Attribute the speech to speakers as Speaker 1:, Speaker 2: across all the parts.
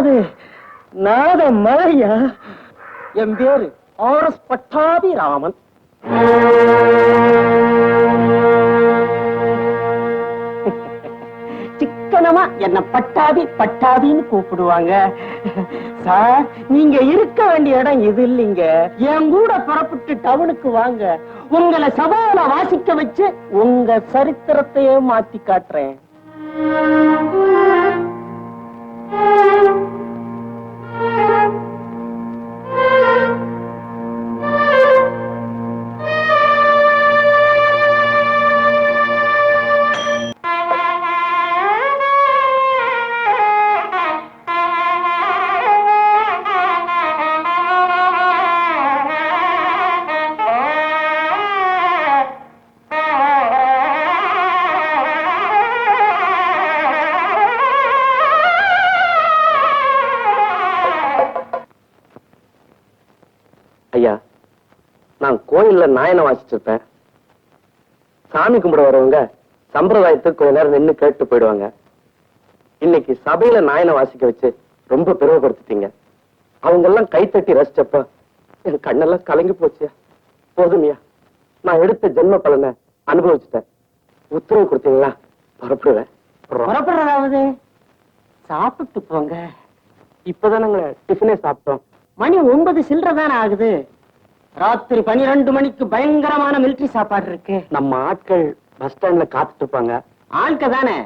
Speaker 1: அது நாத மழையா என் பேரு ஆர் எஸ் பட்டாபி ராமன் சிக்கனமா என்ன பட்டாபி பட்டாபின்னு கூப்பிடுவாங்க. சார் நீங்க இருக்க வேண்டிய இடம் இது இல்லைங்க? என் கூட புறப்பட்டு டவுனுக்கு வாங்க. உங்களை சபால வாசிக்க வச்சு உங்க சரித்திரத்தையே மாத்தி காட்டுறேன். நான் கோயில்ல நாயனை வாசிச்சிருப்பேன். சாமி கும்பிட வரவங்க சம்பிரதாயத்துக்கு கொஞ்ச நேரம் நின்னு கேட்டு போயிடுவாங்க. இன்னைக்கு சபையில நாயனை வாசிக்க வச்சு ரொம்ப பெருமைப்படுத்திட்டீங்க. அவங்க எல்லாம் கைத்தட்டி ரசிச்சப்ப என் கண்ணெல்லாம் கலங்கி போச்சியா? போதுமியா. நான் எடுத்த ஜென்ம பலனை அனுபவிச்சுட்டேன். உத்தரவு கொடுத்தீங்களா? புறப்படுவேன் புறப்படுறதாவது? சாப்பிட்டு போங்க. இப்பதானங்க டிஃபனே சாப்பிட்டோம். மணி ஒன்பது சில்லற தானே ஆகுது? ராத்திரி பனிரெண்டு மணிக்கு பயங்கரமான மிலிட்டரி சாப்பாடு இருக்கு. நம்ம ஆட்கள் பஸ் ஸ்டாண்ட்ல காத்துட்டு இருப்பாங்க. ஆட்கள் தானே.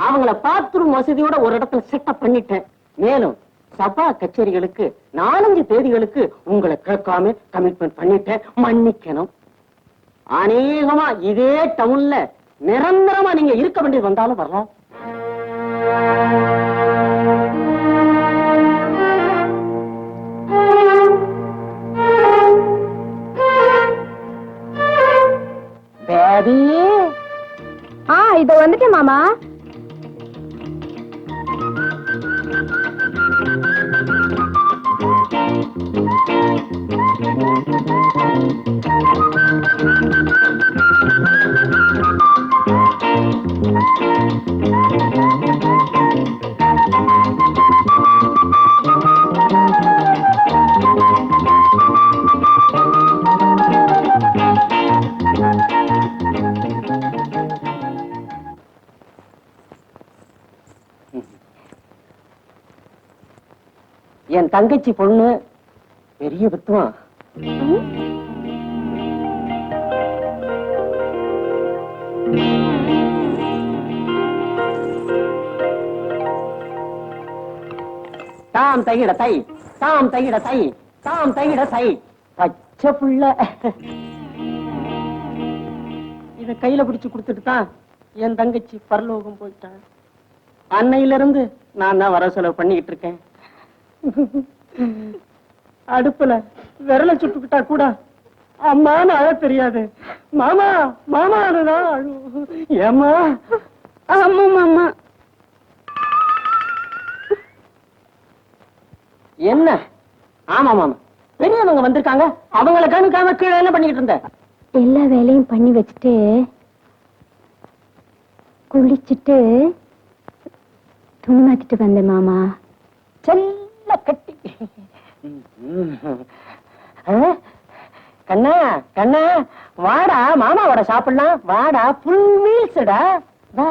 Speaker 1: அவங்கள பாத்ரூம் வசதியோட ஒரு இடத்துல செட்டப் பண்ணிட்டேன். மேலும் சபா கச்சேரிகளுக்கு நாலஞ்சு தேதிகளுக்கு உங்களை கேட்காம கமிட்மெண்ட் பண்ணிட்டேன். மன்னிக்கணும். அநேகமா இதே டவுன்ல நிரந்தரமா நீங்க இருக்க வேண்டியது வந்தாலும் வரலாம். பேபி
Speaker 2: ஆ இதோ வந்துட்டேன் மாமா.
Speaker 1: தங்கச்சி பொண்ணு. பெரிய வித்துவான். தாம் தையிட தை தாம் தையிட தை தாம் தையிட தை. பச்சை புள்ள. இத கையில பிடிச்சு கொடுத்துட்டு தான் என் தங்கச்சி பரலோகம் போயிட்டான் அன்னையில இருந்து நான் தான் வர செலவு பண்ணிக்கிட்டு இருக்கேன். அடுப்புல விரல சுட்டுக்கிட்டா கூட அம்மான்னு அழ தெரியாது. மாமா மாமானுதான் அழுவும். ஏமா
Speaker 2: ஆமா மாமா.
Speaker 1: என்ன? ஆமா மாமா. பெரியவங்க வந்திருக்காங்க. அவங்கள கணுக்காம கீழே என்ன பண்ணிக்கிட்டு இருந்த?
Speaker 2: எல்லா வேலையும் பண்ணி வச்சுட்டு குளிச்சுட்டு துணி மாத்திட்டு வந்தேன் மாமா.
Speaker 1: நல்லா கட்டி. கண்ணா கண்ணா வாடா மாமாவோட சாப்பிடலாம். வாடா புல் மீல்ஸ்டா வா.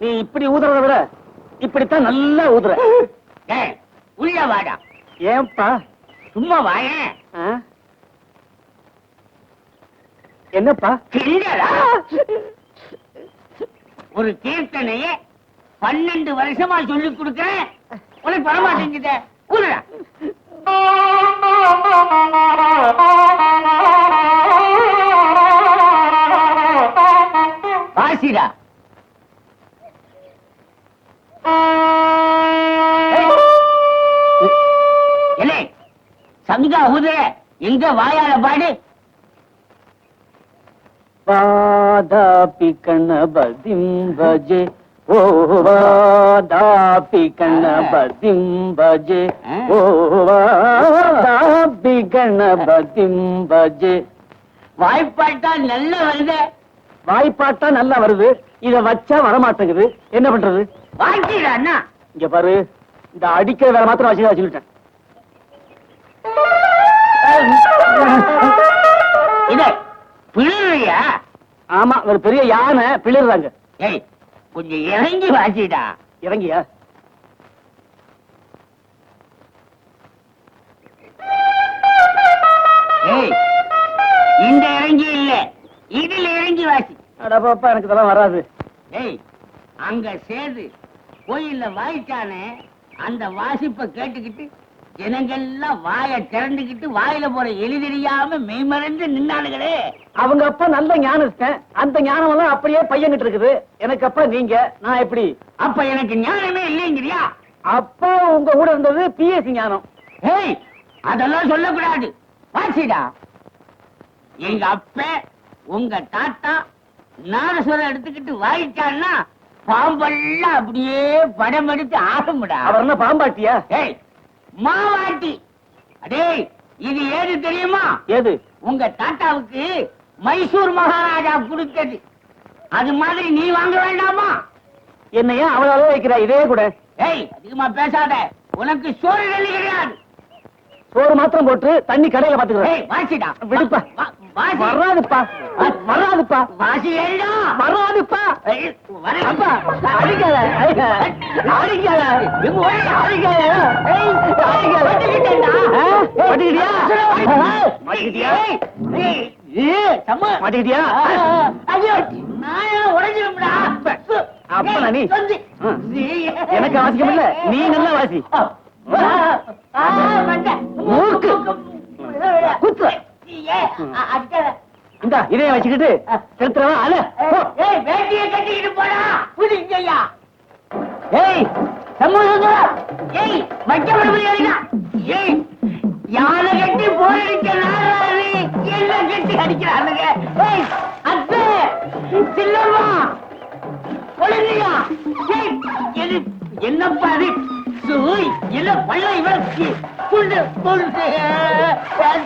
Speaker 3: நீ இப்படி ஊதுறத விட இப்படித்தான் நல்லா ஊதுற.
Speaker 4: உள்ள வாடா.
Speaker 3: ஏன்பா?
Speaker 4: சும்மா வாயேன்
Speaker 3: ஆ? என்னப்பா?
Speaker 4: ஒரு கீர்த்தனைய பன்னெண்டு வருஷமா சொல்லி கொடுக்கறேன். உனக்கு வரமாட்டேங்குத. ஊருடா வாசிடா. சங்கா ஊதுற எங்க வாயால பாடு.
Speaker 3: வாதாபி கணபதிம் பஜே ஓ வாதாபி கணபதிம் பஜே ஓ வாதாபி கணபதிம் பஜே
Speaker 4: வாய்ப்பாட்டா நல்ல வருது.
Speaker 3: வாய்ப்பாட்டா நல்லா வருது. இத வச்சா வரமாட்டேங்குது. என்ன பண்றது?
Speaker 4: வாங்கிடா அண்ணா.
Speaker 3: இங்க பாரு இந்த அடிக்கிற வேலை மாத்திரம் வச்சு சொல்லிட்டேன்.
Speaker 4: இது பிள்ளையா?
Speaker 3: ஆமா ஒரு பெரிய யானை பிளிடுறாங்க
Speaker 4: ஏய் கொஞ்சம் இறங்கி வாசிடா.
Speaker 3: இறங்கியா?
Speaker 4: ஏய் இந்த இறங்கி இல்ல இதுல இறங்கி வாசி.
Speaker 3: அடப்பாப்பா எனக்கு இதெல்லாம் வராது.
Speaker 4: ஏய் அங்க சேது. கோயில்ல வாய்ச்சானே அந்த வாசிப்ப கேட்டுக்கிட்டு ஜனங்கள்லாம் வாயை திறந்துக்கிட்டு வாயில போற எலி தெரியாம மெய்மறைந்து நின்னாளுகளே
Speaker 3: அவங்க அப்பா நல்ல இருக்கேன் அந்த ஞானம் எல்லாம் அப்படியே பையன்கிட்ட இருக்குது எனக்கு அப்பா நீங்க நான் எப்படி?
Speaker 4: அப்ப எனக்கு ஞானமே இல்லைங்கிறியா?
Speaker 3: அப்பா உங்க கூட இருந்தது பிஎஸ்சி ஞானம்.
Speaker 4: ஏய் அதெல்லாம் சொல்லக்கூடாது. வாசிடா. எங்க அப்ப உங்க தாத்தா நாதஸ்வரம் எடுத்துக்கிட்டு வாயிட்டான்னா பாம்பெல்லாம் அப்படியே படம் எடுத்து ஆகும்டா.
Speaker 3: அவர் என்ன பாம்பாட்டியா?
Speaker 4: ஏய் மாவாட்டி. அடேய் இது ஏது தெரியுமா?
Speaker 3: ஏது?
Speaker 4: உங்க தாத்தாவுக்கு மைசூர் மகாராஜா கொடுத்தது. அது மாதிரி நீ வாங்க வேண்டாமா?
Speaker 3: என்ன ஏன் அவ்வளவு வைக்கிற இதே கூட.
Speaker 4: ஏய் அதிகமா பேசாத. உனக்கு சோறு கிடையாது.
Speaker 3: சோறு மாத்திரம் போட்டு தண்ணி கடையில பாத்துக்கிறேன்.
Speaker 4: வாசிடா.
Speaker 3: விடுப்பா. வராதுப்பா. வராதுப்பா.
Speaker 4: வாசி
Speaker 3: வராதுப்பா. அப்பா அடிக்காத. அடிக்காத? மாட்டிக்கிட்டியா. அப்பனா நீ? எனக்கு இல்ல நீ நல்லா வாசி. மூக்கு. குத்து. இந்த இதைய வச்சுக்கிட்டு செலுத்துறவா? அல.
Speaker 4: ஏய் வேட்டியை கட்டிக்கிட்டு போடா. புடிங்கய்யா ஏய் சமூகம் ஏய் வைக்க முடியல ஏய் யானை கட்டி போரடிக்க நாராளி என்ன கட்டி அடிக்கிறானுங்க? ஏய் அத்தை சின்னம்மா. ஒழுங்கையா ஏய் என்னப்பா அது சூய் என்ன பள்ள இவருக்கு துண்டு துண்டு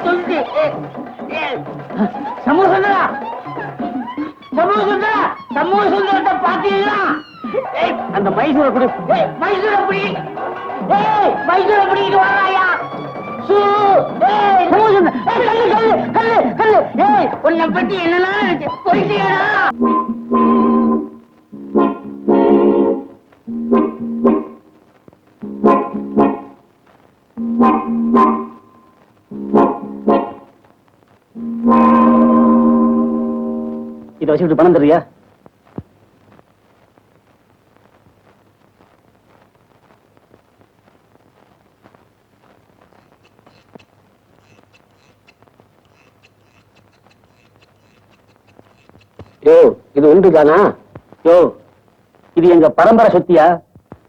Speaker 4: துண்டு சமூக சுந்தரா சமூக சுந்தரா சமூக சுந்தரத்தை பாத்தீங்களா ஏய்,
Speaker 3: அந்த மைசூரை கொடு
Speaker 4: ஏய், மைசூர் ஏய் மைசூர் அப்படிட்டு வராயா உன்னை ஏய் சமூக சுந்தரம்
Speaker 3: இதை வச்சுக்கிட்டு பணம் தருவியா?
Speaker 1: யோ இது உண்டுதானா
Speaker 3: யோ இது எங்க பரம்பரை சொத்தியா?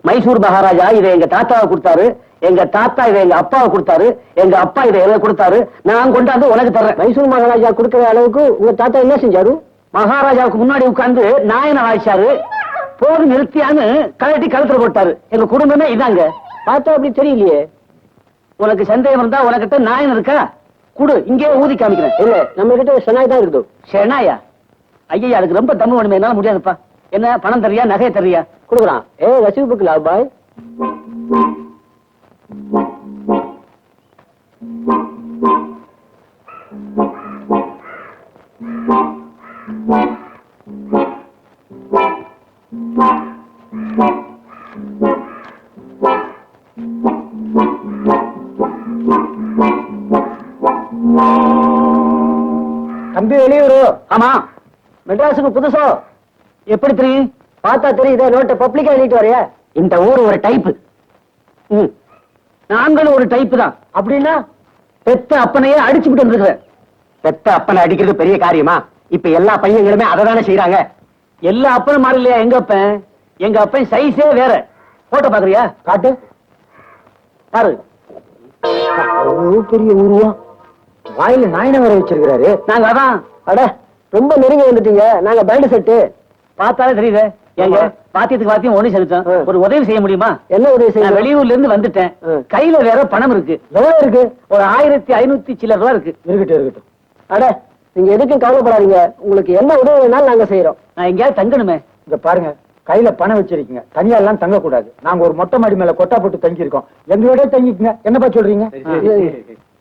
Speaker 3: மைசூர் மகாராஜா இதை எங்க தாத்தாவை கொடுத்தாரு. எங்க தாத்தா இதை எங்க அப்பாவை கொடுத்தாரு. எங்க அப்பா இதை எனக்கு கொடுத்தாரு. நான் கொண்டாந்து உனக்கு தர்றேன்.
Speaker 1: மைசூர் மகாராஜா கொடுக்கிற அளவுக்கு உங்க தாத்தா என்ன செஞ்சாரு?
Speaker 3: மகாராஜாவுக்கு முன்னாடி உட்கார்ந்து நாயனை வாய்ச்சாரு போது நிறுத்தியான்னு கழட்டி கழுத்துல போட்டாரு. எங்க குடும்பமே இதாங்க.
Speaker 1: பார்த்தா அப்படி தெரியலையே.
Speaker 3: உனக்கு சந்தேகம் இருந்தா உனக்கிட்ட நாயன் இருக்கா? குடு இங்கே ஊதி காமிக்கிறேன்.
Speaker 1: இல்ல நம்ம கிட்ட செனாய் தான் இருக்குது.
Speaker 3: ஷெனாயா ஐயா அதுக்கு ரொம்ப தம்மு வேணுமே என்னால முடியாதுப்பா. என்ன பணம் தரியா நகையை தரியா
Speaker 1: கொடுக்குறான். ஏ ரசீவ் புக் லவ் பாய்.
Speaker 3: தம்பி வெளியூரு ஆமா. மெட்ராஸுக்கு புதுசோ? எப்படி தெரியும்? பார்த்தா தெரியுதே நோட்டை பப்ளிக்கா எழுதிட்டு வரைய? இந்த ஊர் ஒரு டைப்பு நாங்களும் ஒரு டைப்பு தான். அப்படின்னா? பெத்த அப்பனையே அடிச்சுட்டு வந்துருக்குற பெத்த அப்பனை அடிக்கிறது பெரிய காரியமா? இப்ப எல்லா பையங்களுமே அதை தானே செய்யறாங்க எல்லா அப்பனும் மாறி இல்லையா எங்க அப்பன்? எங்க அப்பன் சைஸே வேற. போட்டோ பாக்குறியா காட்டு. பாரு. பெரிய உருவம் வாயில நாயன வர வச்சிருக்கிறாரு. நாங்க அதான். அட ரொம்ப நெருங்கி வந்துட்டீங்க. நாங்க பேண்ட் செட்டு பார்த்தாலே தெரியுது. ஏங்க பாத்தியத்துக்கு பாத்தியம் ஒண்ணு செலுத்தம். ஒரு உதவி செய்ய முடியுமா? என்ன உதவி செய்ய வெளியூர்ல இருந்து வந்துட்டேன். கையில வேற பணம் இருக்கு. எவ்வளவு இருக்கு? ஒரு ஆயிரத்தி ஐநூத்தி சில்லற ரூபா இருக்கு. இருக்கட்டும் இருக்கட்டும். அட நீங்க எதுக்கும் கவலைப்படாதீங்க. உங்களுக்கு என்ன உதவி வேணாலும் நாங்க செய்யறோம் நான் எங்கேயாவது தங்கணுமே.
Speaker 5: இங்க பாருங்க கையில பணம் வச்சிருக்கீங்க. தனியா எல்லாம் தங்க கூடாது நாங்க ஒரு மொட்டை மாடி மேல கொட்டா போட்டு தங்கி இருக்கோம் எங்களோட தங்கிக்குங்க. என்னப்பா சொல்றீங்க?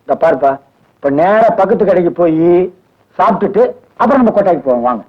Speaker 5: இந்த பாருப்பா. இப்ப நேரா பக்கத்து கடைக்கு போய் சாப்பிட்டுட்டு அப்புறம் நம்ம கொட்டாய்க்கு போவோம். வாங்க.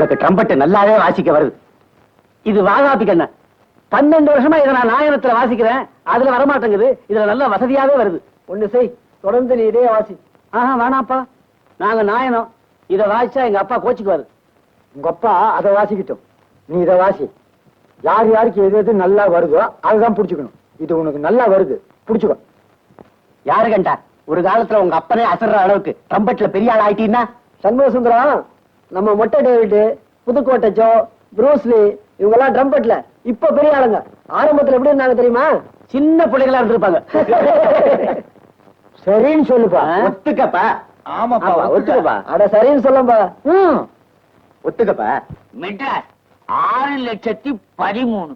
Speaker 3: உனக்கு ட்ரம்பட் நல்லாவே வாசிக்க வருது. இது வாகாபி கண்ண. பன்னெண்டு வருஷமா இதை நான் நாயனத்துல வாசிக்கிறேன். அதுல வரமாட்டேங்குது. இதுல நல்ல வசதியாவே வருது. ஒண்ணு செய். தொடர்ந்து நீ இதே வாசி. ஆஹா வேணாப்பா நாங்க நாயனம் இத வாசிச்சா எங்க அப்பா கோச்சுக்குவாரு.
Speaker 5: உங்க அப்பா அதை வாசிக்கிட்டோம். நீ இதை வாசி. யார் யாருக்கு எது எது நல்லா வருதோ அதுதான் புடிச்சுக்கணும். இது உனக்கு நல்லா வருது. புடிச்சுக்கோ.
Speaker 3: யாரு கண்டா? ஒரு காலத்துல உங்க அப்பனே அசர்ற அளவுக்கு ட்ரம்பட்ல பெரிய ஆள் ஆயிட்டீங்கன்னா
Speaker 1: சண்முக சுந்தரம் நம்ம மொட்டை டேவிட் புதுக்கோட்டை ஜோ ப்ரூஸ்லி இவங்க எல்லாம் ட்ரம்பட்ல. இப்ப பெரிய ஆளுங்க. ஆரம்பத்துல எப்படி இருந்தாங்க தெரியுமா?
Speaker 3: சின்ன பிள்ளைகளா இருந்திருப்பாங்க.
Speaker 5: சரின்னு சொல்லுப்பா?
Speaker 1: ஒத்துக்கப்பா.
Speaker 3: ஆமாப்பா, ஒத்துக்கப்பா.
Speaker 1: அட சரின்னு சொல்லம்பா.
Speaker 5: ம்.
Speaker 1: ஒத்துக்கப்பா.
Speaker 4: மெட்ராஸ் ஆறு லட்சத்தி பதிமூணு.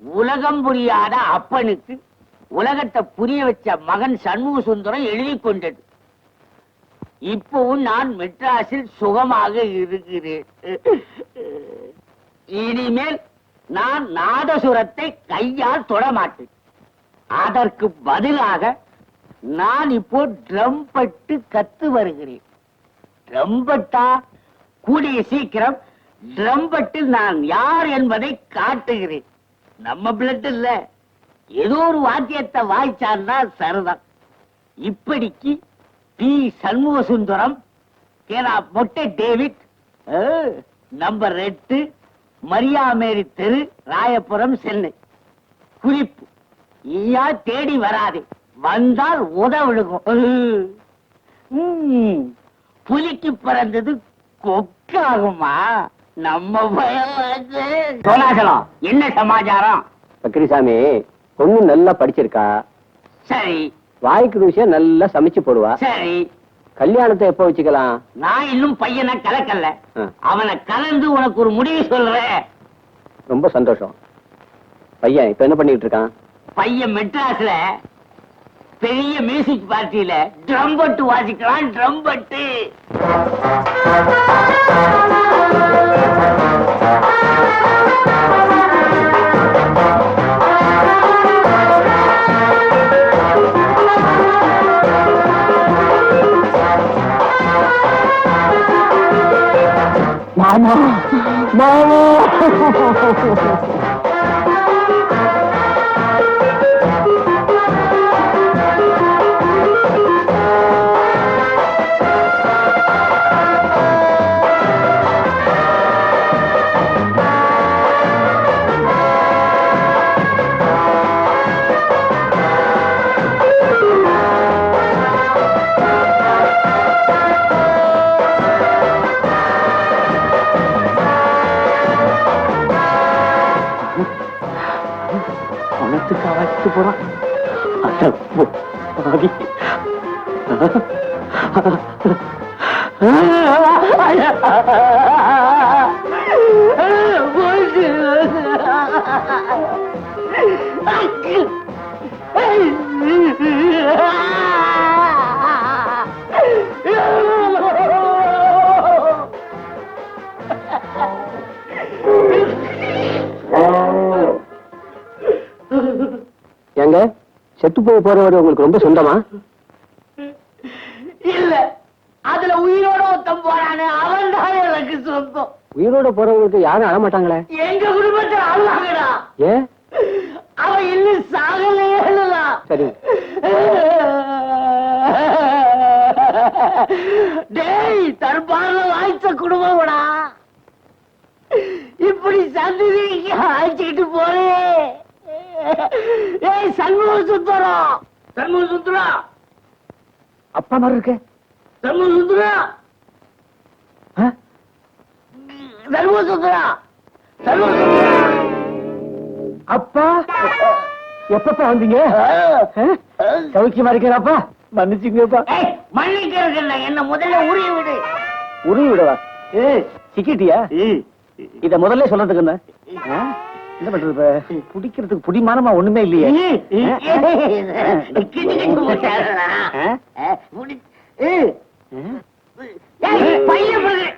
Speaker 4: உலகம் புரியாத அப்பனுக்கு உலகத்தை புரிய வச்ச மகன் சண்முக சுந்தரம் எழுதி கொண்டது. இப்பவும் நான் மெட்ராஸில் சுகமாக இருக்கிறேன். இனிமேல் நான் நாதசுரத்தை கையால் தொடமாட்டேன். அதற்கு பதிலாக நான் இப்போ ட்ரம்பட்டு கத்து வருகிறேன். ட்ரம்பட்டா கூடிய சீக்கிரம் ட்ரம்பட்டில் நான் யார் என்பதை காட்டுகிறேன். நம்ம பிளட் இல்ல. ஏதோ ஒரு வாத்தியத்தை வாய்ச்சான்னா சரிதான். இப்படிக்கு பி சண்முக சுந்தரம் கேரா மொட்டை டேவிட் நம்பர் எட்டு மரியாமேரி தெரு ராயபுரம் சென்னை. குறிப்பு ஈயா தேடி வராதே வந்தால் உத விழுகும். ம், புலிக்கு பிறந்தது கொக்காகுமா? நம்ம சோனாசலம் என்ன சமாச்சாரம்?
Speaker 3: பக்ரிசாமி பொண்ணு நல்லா படிச்சிருக்கா?
Speaker 4: சரி.
Speaker 3: வாய்க்கு விஷயம் நல்லா சமைச்சு போடுவா.
Speaker 4: சரி.
Speaker 3: கல்யாணத்தை எப்போ வச்சுக்கலாம்?
Speaker 4: நான் இன்னும் பையனை கலக்கல. அவனை கலந்து உனக்கு ஒரு முடிவு சொல்றேன்.
Speaker 3: ரொம்ப சந்தோஷம். பையன் இப்ப என்ன பண்ணிட்டு இருக்கான்?
Speaker 4: பையன் மெட்ராஸ்ல பெரிய மியூசிக் பார்ட்டியில ட்ரம்பட்டு வாசிக்கிறான் ட்ரம்பட்டு.
Speaker 5: மாமா மாமா
Speaker 6: செத்து
Speaker 1: ஏங்க செத்து போய் போறவர் உங்களுக்கு ரொம்ப சொந்தமா?
Speaker 4: இல்ல அதுல உயிரோட ஒருத்தன் போறானே அவன் தான் எனக்கு சொந்தம்.
Speaker 1: உயிரோட போறவங்களுக்கு யாரும் அழமாட்டாங்களே
Speaker 4: எங்க குடும்பத்துல அழுவாங்கடா
Speaker 1: ஏன்?
Speaker 4: அவன் இன்னும் சாகலையா
Speaker 1: சரி.
Speaker 4: டேய் தற்பால வாய்ச்ச குடும்பம்டா. இப்படி சந்ததிக்கு அழைச்சிக்கிட்டு போறே. ஏய் சண்முக சுந்தரம் சண்முக சுந்தரம்
Speaker 3: அப்பா மாதிரி இருக்கு.
Speaker 4: சண்முக சுந்தரம் சண்முக சுந்தரம் சண்முக சுந்தரம்
Speaker 3: அப்பா எப்பப்பா வந்தீங்க? சௌக்கியமா இருக்கிறாப்பா? மன்னிச்சுங்கப்பா
Speaker 4: மன்னிக்கிறது இல்ல என்ன முதல்ல உரிய விடு.
Speaker 3: உருவி விடவா? ஏ சிக்கிட்டியா? இத முதல்ல சொல்றதுக்கு என்ன? என்ன பண்றது இப்ப? குடிக்கிறதுக்கு புடிமானமா ஒண்ணுமே இல்லையே.
Speaker 4: கிட்டு கிட்டு போட்டாரா
Speaker 3: ஆ?
Speaker 4: முடி ஏய் பைய பிடுங்க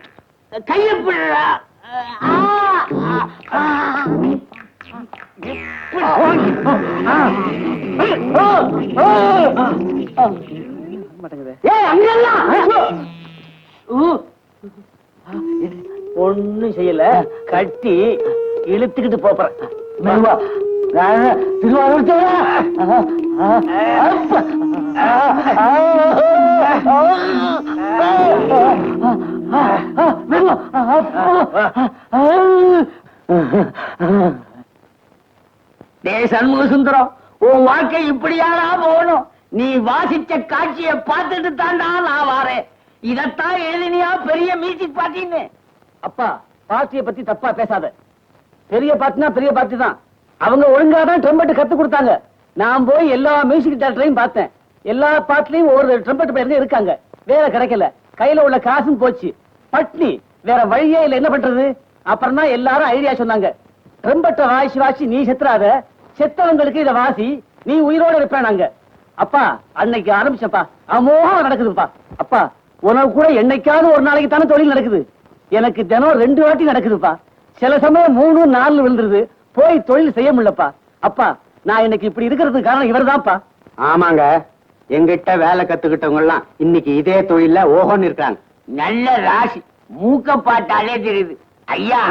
Speaker 4: கைய பிடுறா
Speaker 3: மாட்டேங்குதே.
Speaker 4: ஏய் அங்கெல்லாம்
Speaker 3: ஒண்ணும் செய்யல. கட்டி இழுத்துக்கிட்டு போறேன் மெதுவா திருவாரூர்
Speaker 4: சண்முக சுந்தரம் உன் வாழ்க்கை இப்படியாடா போகணும் நீ வாசிச்ச காட்சியை பார்த்துட்டு தாண்டா நான் வாரேன் இதத்தான் எழுதினியா பெரிய மியூசிக் பாட்டின்னு
Speaker 3: அப்பா பாட்டிய பத்தி தப்பா பேசாத பெரிய பாட்டுனா பெரிய பாட்டு தான். அவங்க ஒழுங்கா தான் ட்ரம்பெட் கத்து கொடுத்தாங்க. நான் போய் எல்லா மியூசிக் டேரக்டரையும் பார்த்தேன். எல்லா பாட்டுலயும் ஒரு ட்ரம்பெட் பிளேயர் இருக்காங்க. வேற கிடைக்கல. கையில உள்ள காசும் போச்சு. பட்னி வேற வழியே இல்ல. என்ன பண்றது? அப்புறம் தான் எல்லாரும் ஐடியா சொன்னாங்க. ட்ரம்பெட்டை வாசி வாசி நீ செத்துறாத. செத்தவங்களுக்கு இத வாசி நீ உயிரோட இருப்பேனாங்க அப்பா அன்னைக்கு ஆரம்பிச்சப்பா அமோகம் நடக்குதுப்பா. அப்பா உனக்கு கூட என்னைக்காவது ஒரு நாளைக்கு தானே தொழில் நடக்குது. எனக்கு தினம் ரெண்டு வாட்டி நடக்குதுப்பா. சில சமயம் மூணு நாலு விழுந்துருது. போய் தொழில் செய்ய முடியலப்பா. அப்பா நான் இன்னைக்கு இப்படி இருக்கிறதுக்கு காரணம் இவர்தான்ப்பா.
Speaker 6: ஆமாங்க. எங்கிட்ட வேலை கத்துக்கிட்டவங்க எல்லாம் இன்னைக்கு இதே தொழில ஓஹோன்னு இருக்காங்க
Speaker 4: நல்ல ராசி. மூக்க பாட்டாலே தெரியுது. ஐயா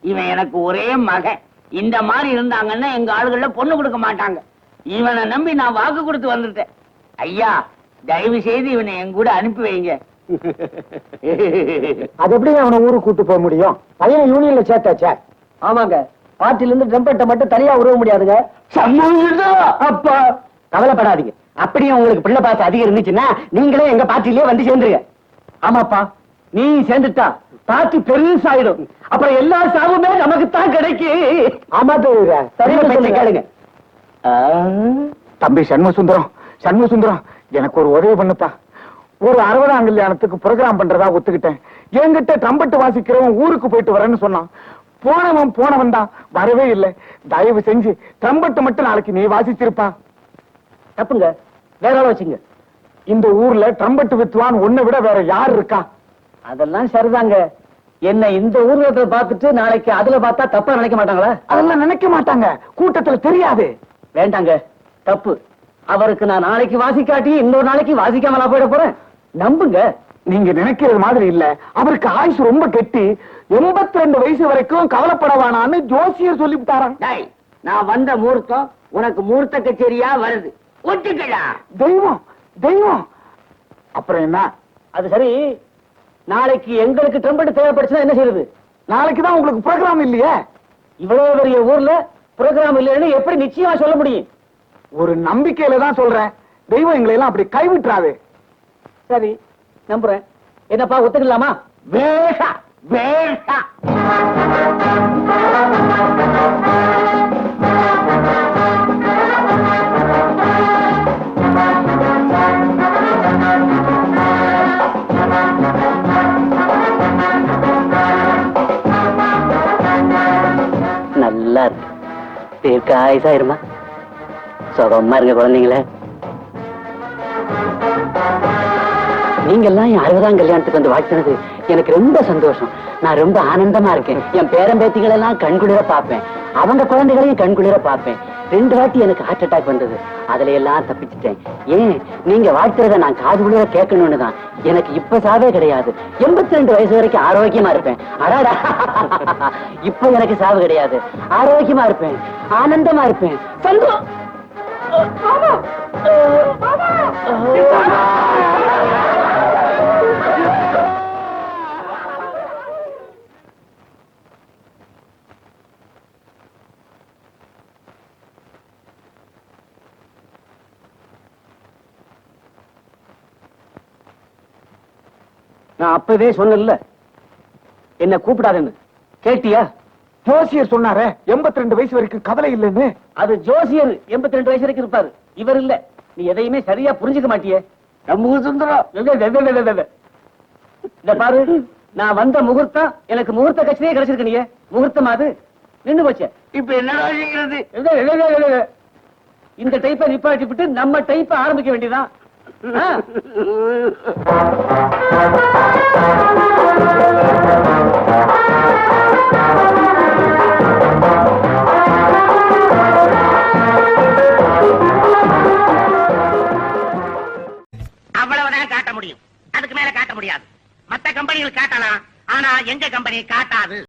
Speaker 4: இவன் எனக்கு ஒரே மகன். இந்த மாதிரி இருந்தாங்கன்னா எங்க ஆளுகள்ல பொண்ணு கொடுக்க மாட்டாங்க. இவனை நம்பி நான் வாக்கு கொடுத்து வந்துட்டேன். ஐயா தயவு செய்து இவனை என் கூட அனுப்பி வைங்க.
Speaker 3: அது எப்படி அவனை ஊருக்கு கூட்டு போக முடியும்? பையனை யூனியன்ல சேர்த்தாச்சே? ஆமாங்க. பாட்டில இருந்து ட்ரம்பெட்டை மட்டும் தனியா உருவ முடியாதுங்க. அப்பா! கவலைப்படாதீங்க. அப்படியே உங்களுக்கு பிள்ளை பாசம் அதிகம் இருந்துச்சுன்னா நீங்களே எங்க பார்ட்டிலேயே வந்து சேர்ந்துருங்க. ஆமாப்பா. நீ சேர்ந்துட்டா பார்ட்டி பெருசாயிடும். அப்புறம் எல்லா சாவுமே நமக்கு தான் கிடைக்கும் ஆமா சரியா கேளுங்க.
Speaker 7: தம்பி சண்முகசுந்தரம். சண்முகசுந்தரம் எனக்கு ஒரு உதவி பண்ணுப்பா. ஒரு அறுபதாம் கல்யாணத்துக்கு ப்ரோகிராம் பண்றதா ஒத்துக்கிட்டேன். என்கிட்ட ட்ரம்பட்டு வாசிக்கிறவன் ஊருக்கு போயிட்டு வரேன்னு சொன்னான். போனவன் போனவன் தான் வரவே இல்லை. தயவு செஞ்சு ட்ரம்பட்டு மட்டும் நாளைக்கு நீ வாசிச்சிருப்பா.
Speaker 3: தப்புங்க. வேற ஆள வச்சுங்க.
Speaker 7: இந்த ஊர்ல ட்ரம்பட்டு வித்துவான் உன்னை விட வேற யார் இருக்கா?
Speaker 3: அதெல்லாம் சரிதாங்க. என்ன இந்த ஊர்வலத்துல பார்த்துட்டு நாளைக்கு அதுல பார்த்தா தப்பா நினைக்க மாட்டாங்களா?
Speaker 7: அதெல்லாம் நினைக்க மாட்டாங்க. கூட்டத்துல தெரியாது.
Speaker 3: வேண்டாங்க. தப்பு. அவருக்கு நான் நாளைக்கு வாசிக்காட்டி இன்னொரு நாளைக்கு வாசிக்காமலா போயிட போறேன். நம்புங்க.
Speaker 7: நீங்க நினைக்கிறது மாதிரி இல்ல. அவருக்கு ஆயுசு ரொம்ப கெட்டி. எண்பத்தி ரெண்டு வயசு வரைக்கும் கவலைப்படவானான்னு ஜோசியர் சொல்லிவிட்டாராம்.
Speaker 4: டேய் நான் வந்த முகூர்த்தம் உனக்கு முகூர்த்த கச்சேரியா வருது. ஒட்டுக்கடா
Speaker 7: தெய்வம் தெய்வம். அப்புறம் என்ன?
Speaker 3: அது சரி. நாளைக்கு எங்களுக்கு ட்ரம்பெட் தேவைப்படுச்சுன்னா என்ன செய்யறது
Speaker 7: நாளைக்கு தான் உங்களுக்கு ப்ரோக்ராம் இல்லையே?
Speaker 3: இவ்வளவு பெரிய ஊர்ல ப்ரோக்ராம் இல்லைன்னு எப்படி நிச்சயமா சொல்ல முடியும்?
Speaker 7: ஒரு நம்பிக்கையில தான் சொல்றேன். தெய்வம் எங்களை எல்லாம் அப்படி கைவிட்டுறாது.
Speaker 3: சரி நம்புறேன். என்னப்பா ஒத்துக்கலாமா?
Speaker 4: வேஷா வேஷா.
Speaker 6: நல்லா இருக்கு. தீர்க்க ஆயுசாயிருமா? சுகமா இருங்க குழந்தைங்களே. நீங்க எல்லாம் என் அறுபதாம் கல்யாணத்துக்கு வந்து வாழ்த்துனது எனக்கு ரொம்ப சந்தோஷம். நான் ரொம்ப ஆனந்தமா இருக்கேன். என் பேரன் பேத்திகள் எல்லாம் கண்குளிர பார்ப்பேன். அவங்க குழந்தைகளையும் கண்குளிர பார்ப்பேன். ரெண்டு வாட்டி எனக்கு ஹார்ட் அட்டாக் வந்தது. அதுல எல்லாம் தப்பிச்சிட்டேன். ஏன்? நீங்க வாழ்த்துறத நான் காது குளிர கேட்கணும்னு தான். எனக்கு இப்ப சாவே கிடையாது. எண்பத்தி ரெண்டு வயசு வரைக்கும் ஆரோக்கியமா இருப்பேன். அடாடா. இப்ப எனக்கு சாவு கிடையாது. ஆரோக்கியமா இருப்பேன். ஆனந்தமா இருப்பேன். சந்தோ நான் அப்பவே சொன்னேன்ல. என்ன கூப்பிடாதேன்னு. கேட்டியா?
Speaker 7: ஜோசியர் சொன்னாரே எண்பத்தி ரெண்டு வயசு வரைக்கும் கவலை இல்லைன்னு.
Speaker 6: அது ஜோசியர் எண்பத்தி ரெண்டு வயசு வரைக்கும் இருப்பாரு. இவர் இல்ல. நீ எதையுமே சரியா புரிஞ்சுக்க மாட்டியே. நம்ம சுந்தரம் இந்த பாரு நான் வந்த முகூர்த்தம் எனக்கு முகூர்த்த கட்சியே கிடைச்சிருக்கு நீ முகூர்த்தம் அது? நின்னு போச்சே.
Speaker 4: இப்ப
Speaker 6: இல்ல. இந்த டைப்பை நிப்பாட்டி விட்டு நம்ம டைப்பை ஆரம்பிக்க வேண்டியதான்.
Speaker 4: அவ்வளவுதான் காட்ட முடியும். அதுக்கு மேல காட்ட முடியாது. மத்த கம்பெனிகள் காட்டலாம். ஆனா எங்க கம்பெனி காட்டாது?